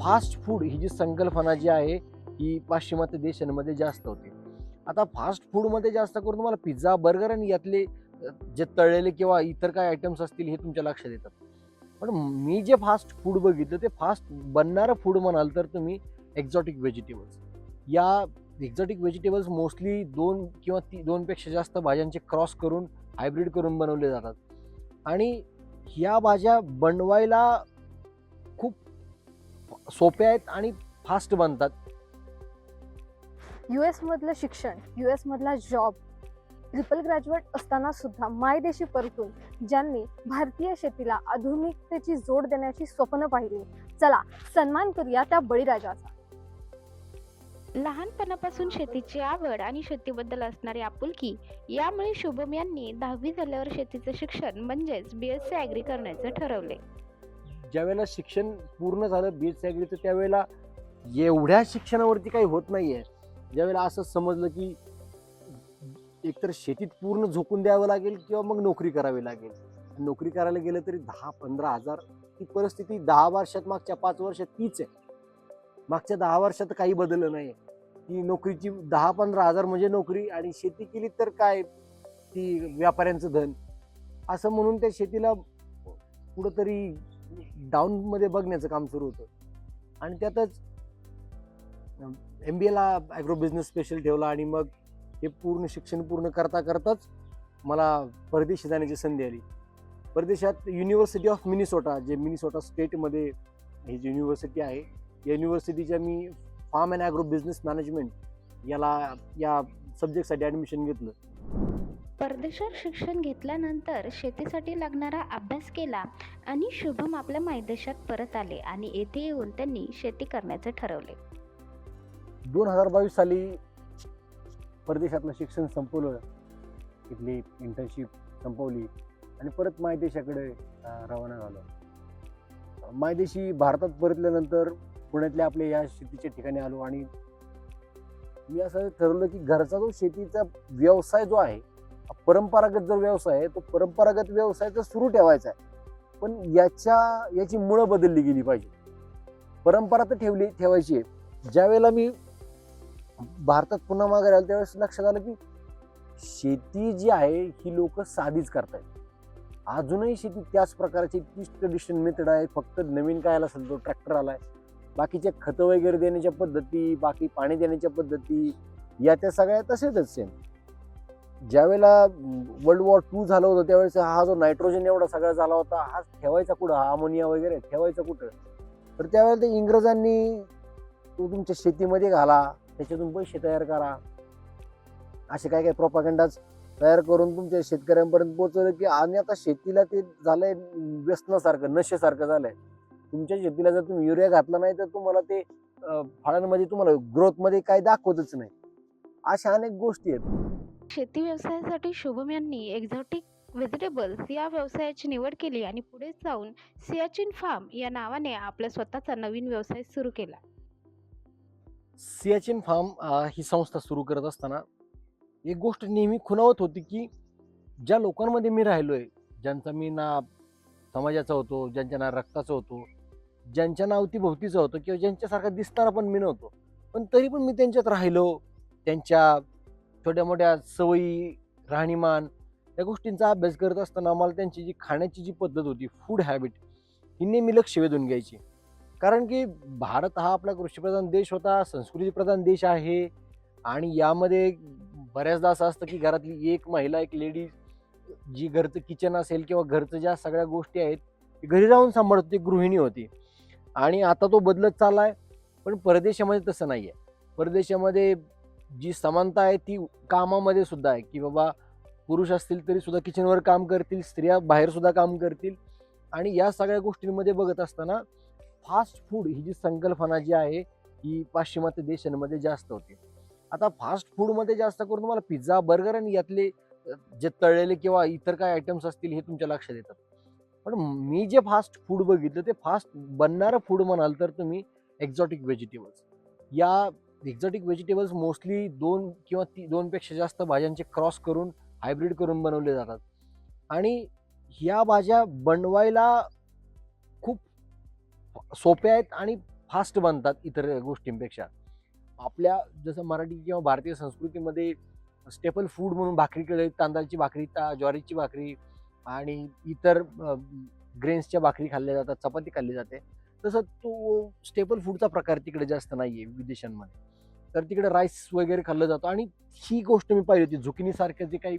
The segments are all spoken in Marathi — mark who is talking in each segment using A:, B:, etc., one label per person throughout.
A: फास्ट फूड ही जी संकल्पना जी आहे ही पाश्चिमात्य देशांमध्ये जास्त होते. आता फास्ट फूडमध्ये जास्त करून तुम्हाला पिझ्झा बर्गर आणि यातले जे तळलेले किंवा इतर काय आयटम्स असतील हे तुमच्या लक्षात येतात. पण मी जे फास्ट फूड बघितलं ते फास्ट बनणारं फूड म्हणाल तर तुम्ही एक्झॉटिक व्हेजिटेबल्स या एक्झॉटिक व्हेजिटेबल्स मोस्टली दोन किंवा ती दोनपेक्षा जास्त भाज्यांचे क्रॉस करून हायब्रिड करून बनवले जातात. आणि ह्या भाज्या बनवायला सोप्या आहेत आणि फास्ट बनतात.
B: यू मधलं शिक्षण यू मधला जॉब ट्रिपल ग्रॅज्युएट असताना सुद्धा मायदेशी परतून ज्यांनी भारतीय शेतीला आधुनिकतेची जोड देण्याची स्वप्न पाहिली. चला सन्मान करूया त्या बळीराजाचा.
C: लहानपणापासून शेतीची आवड आणि शेतीबद्दल असणारी आपुलकी यामुळे शुभम यांनी दहावी झाल्यावर शेतीचं शिक्षण म्हणजेच बी एस सी ॲग्री करण्याचं ठरवले.
A: ज्यावेळेला शिक्षण पूर्ण झालं बी एस ॲग्रीचं त्यावेळेला एवढ्या शिक्षणावरती काही होत नाही आहे ज्यावेळेला असं समजलं की एकतर शेतीत पूर्ण झोकून द्यावं लागेल किंवा मग नोकरी करावी लागेल. नोकरी करायला गेलं तरी दहा पंधरा हजार ती परिस्थिती दहा वर्षात मागच्या पाच वर्षात तीच आहे. मागच्या दहा वर्षात काही बदललं नाही ती नोकरीची दहा पंधरा हजार म्हणजे नोकरी आणि शेती केली तर काय? ती व्यापाऱ्यांचं धन. असं म्हणून त्या शेतीला कुठंतरी डाऊन मध्ये बघण्याचं काम सुरू होतं. आणि त्यातच एम बी एला ॲग्रो बिझनेस स्पेशल ठेवला आणि मग हे पूर्ण शिक्षण पूर्ण करता करताच मला परदेशी जाण्याची संधी आली. परदेशात युनिव्हर्सिटी ऑफ मिनिसोटा जे मिनिसोटा स्टेटमध्ये ही जी युनिव्हर्सिटी आहे या युनिव्हर्सिटीच्या मी farm and agro business management याला या सब्जेक्टसाठी ॲडमिशन घेतलं.
C: परदेशात शिक्षण घेतल्यानंतर शेतीसाठी लागणारा अभ्यास केला आणि शुभम आपल्या मायदेशात परत आले आणि येथे येऊन त्यांनी शेती करण्याचे ठरवले.
A: दोन हजार बावीस साली परदेशातलं शिक्षण संपवलं. तिथली इंटर्नशिप संपवली आणि परत मायदेशाकडे रवाना झालो. मायदेशी भारतात परतल्यानंतर पुण्यातल्या आपल्या या शेतीच्या ठिकाणी आलो आणि मी असं ठरवलं की घरचा जो शेतीचा व्यवसाय जो आहे परंपरागत जो व्यवसाय आहे तो परंपरागत व्यवसाय तर सुरू ठेवायचा आहे. पण याच्या याची मुळं बदलली गेली पाहिजे. परंपरा तर ठेवली ठेवायची आहे. ज्यावेळेला मी भारतात पुन्हा मागे राहिलं त्यावेळेस लक्षात आलं की शेती जी आहे ही लोक साधीच करतायत. अजूनही शेती त्याच प्रकारची तीच ट्रेडिशनल मेथड आहे. फक्त नवीन काय आला असेल तो ट्रॅक्टर आला आहे बाकीचे खतं वगैरे देण्याच्या पद्धती बाकी पाणी देण्याच्या पद्धती या त्या सगळ्या तसेच सेम ज्यावेळेला वर्ल्ड वॉर टू झालं होतं त्यावेळेस हा जो नायट्रोजन एवढा सगळा झाला होता हा ठेवायचा कुठं? हा अमोनिया वगैरे ठेवायचा कुठं? तर त्यावेळेला ते इंग्रजांनी तो तुमच्या शेतीमध्ये घाला त्याच्यातून पैसे तयार करा. असे काय काय प्रोपागंडाज तयार करून तुमच्या शेतकऱ्यांपर्यंत पोहोचवलं की आणि आता शेतीला ते झालंय व्यसनासारखं नशेसारखं झालंय. तुमच्या शेतीला जर तुम्ही युरिया घातला नाही तर तुम्हाला ते फळांमध्ये तुम्हाला ग्रोथमध्ये काय दाखवतच नाही. अशा अनेक गोष्टी आहेत.
C: शेती व्यवसायासाठी शुभम यांनी एक्झॉटिक व्हेजिटेबल्स या व्यवसायाची निवड केली आणि पुढे जाऊन सियाचिन फार्म या नावाने आपला स्वतःचा नवीन व्यवसाय सुरू केला.
A: सियाचिन फार्म ही संस्था सुरू करत असताना एक गोष्ट नेहमी खुणावत होती की ज्या लोकांमध्ये मी राहिलोय ज्यांचा मी ना समाजाचा होतो ज्यांच्या ना रक्ताचा होतो ज्यांच्या ना अवतीभोवतीचा होतो किंवा ज्यांच्यासारखा दिसणारा पण मी नव्हतो. पण तरी पण मी त्यांच्यात राहिलो त्यांच्या छोट्या मोठ्या सवयी राहणीमान या गोष्टींचा अभ्यास करत असताना मला त्यांची जी खाण्याची जी पद्धत होती फूड हॅबिट ही नेहमी लक्ष वेधून घ्यायची. कारण की भारत हा आपला कृषीप्रधान देश होता संस्कृतीप्रधान देश आहे आणि यामध्ये बऱ्याचदा असं असतं की घरातली एक महिला एक लेडीज जी घरचं किचन असेल किंवा घरचं ज्या सगळ्या गोष्टी आहेत ती घरी राहून सांभाळत होती गृहिणी होती. आणि आता तो बदलत चालला आहे पण परदेशामध्ये तसं नाही आहे परदेशामध्ये जी समानता आहे ती कामामध्ये सुद्धा आहे की बाबा पुरुष असतील तरी सुद्धा किचनवर काम करतील स्त्रिया बाहेर सुद्धा काम करतील. आणि या सगळ्या गोष्टींमध्ये बघत असताना फास्ट फूड ही जी संकल्पना जी आहे ही पाश्चिमात्य देशांमध्ये जास्त होती. आता फास्ट फूडमध्ये जास्त करून तुम्हाला पिझ्झा बर्गर आणि यातले जे तळलेले किंवा इतर काय आयटम्स असतील हे तुमच्या लक्षात येतात. पण मी जे फास्ट फूड बघितलं ते फास्ट बनणारं फूड म्हणाल तर तुम्ही एक्झॉटिक व्हेजिटेबल्स या एक्झॉटिक व्हेजिटेबल्स मोस्टली दोन किंवा ती दोनपेक्षा जास्त भाज्यांचे क्रॉस करून हायब्रिड करून बनवले जातात. आणि ह्या भाज्या बनवायला खूप सोप्या आहेत आणि फास्ट बनतात इतर गोष्टींपेक्षा. आपल्या जसं मराठी किंवा भारतीय संस्कृतीमध्ये स्टेपल फूड म्हणून भाकरीकडे तांदळाची भाकरी ता ज्वारीची भाकरी आणि इतर ग्रेन्सच्या भाकरी खाल्ल्या जातात चपाती खाल्ली जाते. तसं तो स्टेपल फूडचा प्रकार तिकडे जास्त नाही आहे विदेशांमध्ये. तर तिकडे राईस वगैरे खाल्लं जातं आणि ही गोष्ट मी पाहिली होती झुकिनीसारखं जे काही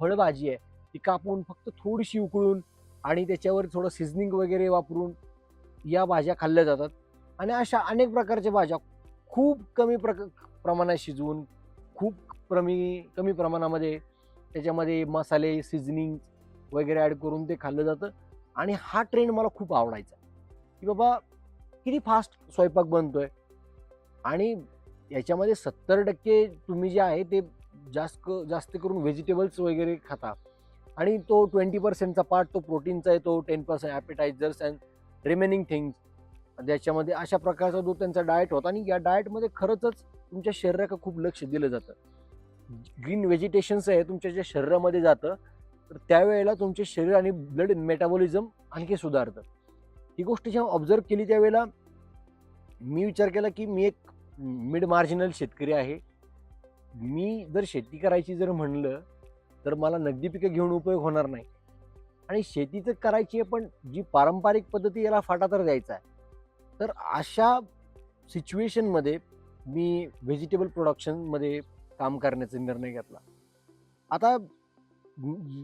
A: फळभाजी आहे ती कापून फक्त थोडीशी उकळून आणि त्याच्यावर थोडं सिझनिंग वगैरे वापरून या भाज्या खाल्ल्या जातात. आणि अशा अनेक प्रकारच्या भाज्या खूप कमी प्रक प्रमाणात शिजवून खूप प्रमी कमी प्रमाणामध्ये त्याच्यामध्ये मसाले सिझनिंग वगैरे ॲड करून ते खाल्लं जातं. आणि हा ट्रेंड मला खूप आवडायचा. की बाबा किती फास्ट स्वयंपाक बनतोय? आणि याच्यामध्ये सत्तर टक्के तुम्ही जे आहे ते जास्त जास्त करून व्हेजिटेबल्स वगैरे खाता. आणि तो ट्वेंटी पर्सेंटचा पार्ट तो प्रोटीनचा येतो ten percent appetisers and remaining things ज्याच्यामध्ये अशा प्रकारचा जो त्यांचा डाएट होता आणि या डाएटमध्ये खरंचच तुमच्या शरीराकडे खूप लक्ष दिलं जातं. ग्रीन व्हेजिटेशन्स आहे तुमच्या ज्या शरीरामध्ये जातं तर त्यावेळेला तुमचे शरीर आणि ब्लड मेटाबॉलिझम आणखी सुधारतं. ही गोष्ट जेव्हा ऑब्झर्व केली त्यावेळेला मी विचार केला की मी एक मिड मार्जिनल शेतकरी आहे. मी जर शेती करायची जर म्हणलं तर मला नगदी पिकं घेऊन उपयोग होणार नाही. आणि शेती तर करायची आहे पण जी पारंपरिक पद्धती याला फाटा तर द्यायचा आहे. तर अशा सिच्युएशनमध्ये मी व्हेजिटेबल प्रोडक्शनमध्ये काम करण्याचा निर्णय घेतला. आता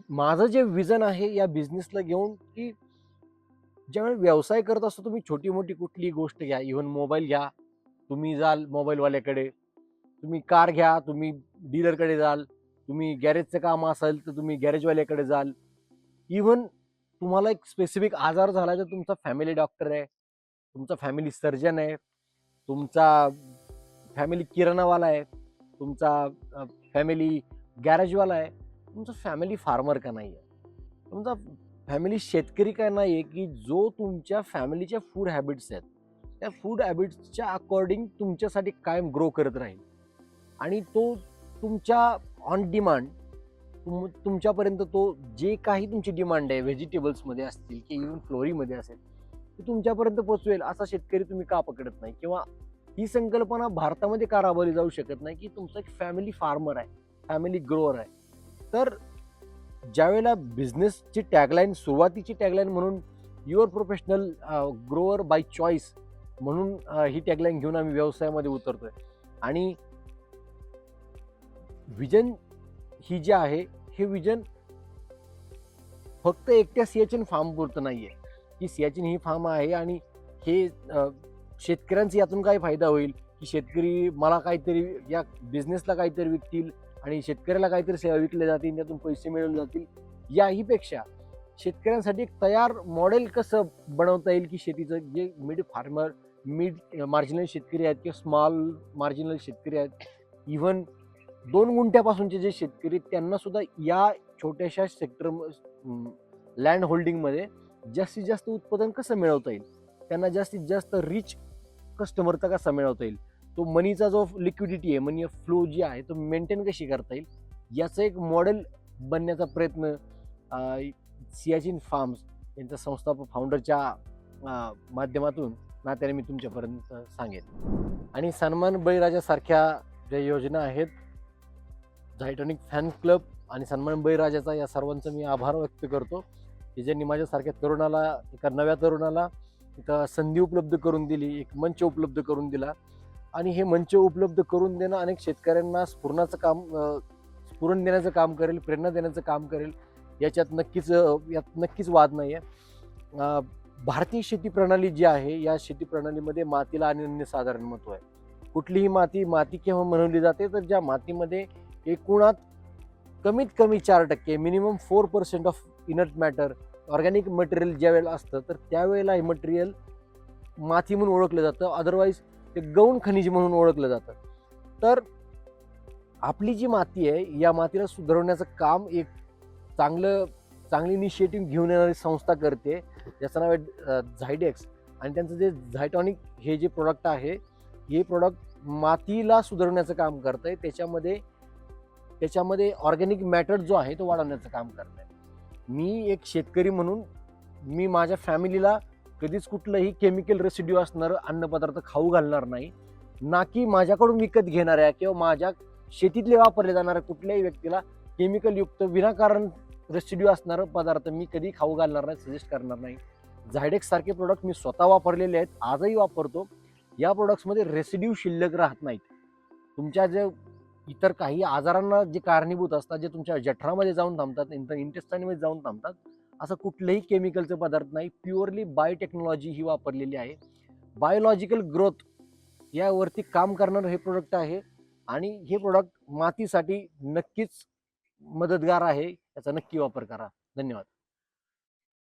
A: माझं जे विजन आहे या बिझनेसला घेऊन की ज्यावेळी व्यवसाय करत असतो तुम्ही छोटी मोठी कुठली गोष्ट घ्या. इव्हन मोबाईल घ्या. तुम्ही जाल मोबाईलवाल्याकडे. तुम्ही कार घ्या. तुम्ही डीलरकडे जाल. तुम्ही गॅरेजचं काम असेल तर तुम्ही गॅरेजवाल्याकडे जाल. इव्हन तुम्हाला एक स्पेसिफिक आजार झाला तर तुमचा फॅमिली डॉक्टर आहे. तुमचा फॅमिली सर्जन आहे. तुमचा फॅमिली किराणावाला आहे. तुमचा फॅमिली गॅरेजवाला आहे. तुमचा फॅमिली फार्मर का नाही आहे तुमचा फॅमिली शेतकरी काय नाही आहे की जो तुमच्या फॅमिलीच्या फूड हॅबिट्स आहेत त्या फूड हॅबिट्सच्या अकॉर्डिंग तुमच्यासाठी कायम ग्रो करत राहील. आणि तो तुमच्या ऑन डिमांड तुम तुमच्यापर्यंत तो जे काही तुमची डिमांड आहे व्हेजिटेबल्समध्ये असतील की इव्हन फ्लोरीमध्ये असेल ते तुमच्यापर्यंत पोचवेल असा शेतकरी तुम्ही का पकडत नाही? किंवा ही संकल्पना भारतामध्ये का राबवली जाऊ शकत नाही की तुमचा एक फॅमिली फार्मर आहे फॅमिली ग्रोअर आहे? तर ज्यावेळेला बिझनेसची टॅगलाईन सुरुवातीची टॅगलाईन म्हणून your professional grower by choice म्हणून ही टॅगलाईन घेऊन आम्ही व्यवसायामध्ये उतरतोय. आणि विजन ही जे आहे हे विजन फक्त एकट्या सियाचिन फार्म पुरतं आहे की सियाचिन ही फार्म आहे आणि हे शेतकऱ्यांचा यातून काय फायदा होईल की शेतकरी मला काहीतरी या बिझनेसला काहीतरी विकतील आणि शेतकऱ्याला काहीतरी सेवा विकल्या जातील त्यातून पैसे मिळवले जातील. याहीपेक्षा शेतकऱ्यांसाठी एक तयार मॉडेल कसं बनवता येईल की शेतीचं? जे मिड फार्मर मिड मार्जिनल शेतकरी आहेत किंवा स्मॉल मार्जिनल शेतकरी आहेत इव्हन दोन गुंठ्यापासूनचे जे शेतकरी आहेत, त्यांना सुद्धा या छोट्याशा सेक्टर लँड होल्डिंगमध्ये जास्तीत जास्त उत्पादन कसं मिळवता येईल? त्यांना जास्तीत जास्त रिच कस्टमरचा कसा मिळवता येईल? तो मनीचा जो लिक्विडिटी आहे मनी फ्लो जी आहे तो मेंटेन कशी करता येईल? याचं एक मॉडेल बनण्याचा प्रयत्न सियाचिन फार्म्स यांच्या संस्थापक फाउंडरच्या माध्यमातून नात्याने मी तुमच्यापर्यंत सांगेन. आणि सन्मान बळीराजासारख्या ज्या योजना आहेत झायटॉनिक फॅन क्लब आणि सन्मान बळीराजाचा या सर्वांचा मी आभार व्यक्त करतो की ज्यांनी माझ्यासारख्या तरुणाला एका नव्या तरुणाला इथं संधी उपलब्ध करून दिली एक मंच उपलब्ध करून दिला. आणि हे मंच उपलब्ध करून देणं अनेक शेतकऱ्यांना स्फुरणाचं काम स्फुरण देण्याचं काम करेल प्रेरणा देण्याचं काम करेल याच्यात नक्कीच यात नक्कीच वाद नाही आहे भारतीय शेती प्रणाली जी आहे या शेती प्रणालीमध्ये मातीला अनन्यसाधारण महत्त्व आहे. कुठलीही माती माती केव्हा म्हणवली जाते तर ज्या मातीमध्ये एकूणात कमीत कमी चार टक्के minimum four percent of inert matter organic material ज्या वेळेला असतं तर त्यावेळेला हे मटेरियल माती म्हणून ओळखलं जातं. अदरवाईज ते गौण खनिज म्हणून ओळखलं जातं. तर आपली जी माती आहे या मातीला सुधारवण्याचं काम एक चांगलं चांगली इनिशिएटिव्ह घेऊन येणारी संस्था करते. ज्याचं नाव आहे झायडेक्स आणि त्यांचं जे झायटॉनिक हे जे प्रोडक्ट आहे हे प्रोडक्ट मातीला सुधारण्याचं काम करतं आहे त्याच्यामध्ये त्याच्यामध्ये ऑर्गॅनिक मॅटर जो आहे तो वाढवण्याचं काम करत आहे मी एक शेतकरी म्हणून मी माझ्या फॅमिलीला कधीच कुठलंही केमिकल रेसिड्यू असणारं अन्नपदार्थ खाऊ घालणार नाही. ना की माझ्याकडून विकत घेणाऱ्या किंवा माझ्या शेतीतले वापरले जाणाऱ्या कुठल्याही व्यक्तीला केमिकलयुक्त विनाकारण रेसिड्यू असणारं पदार्थ मी कधी खाऊ घालणार नाही सजेस्ट करणार नाही. झायडेक्स सारखे प्रोडक्ट मी स्वतः वापरलेले आहेत आजही वापरतो. या प्रोडक्ट्समध्ये रेसिड्यू शिल्लक राहत नाहीत. तुमच्या जे इतर काही आजारांना जे कारणीभूत असतात जे तुमच्या जठरामध्ये जाऊन थांबतात इंटर इंटेस्टाईनमध्ये जाऊन थांबतात असं कुठलंही केमिकलचं पदार्थ नाही. प्युअरली बायोटेक्नॉलॉजी ही वापरलेली आहे. बायोलॉजिकल ग्रोथ यावरती काम करणारं हे प्रोडक्ट आहे आणि हे प्रोडक्ट मातीसाठी नक्कीच मदतगार आहे. याचा नक्की वापर करा. धन्यवाद.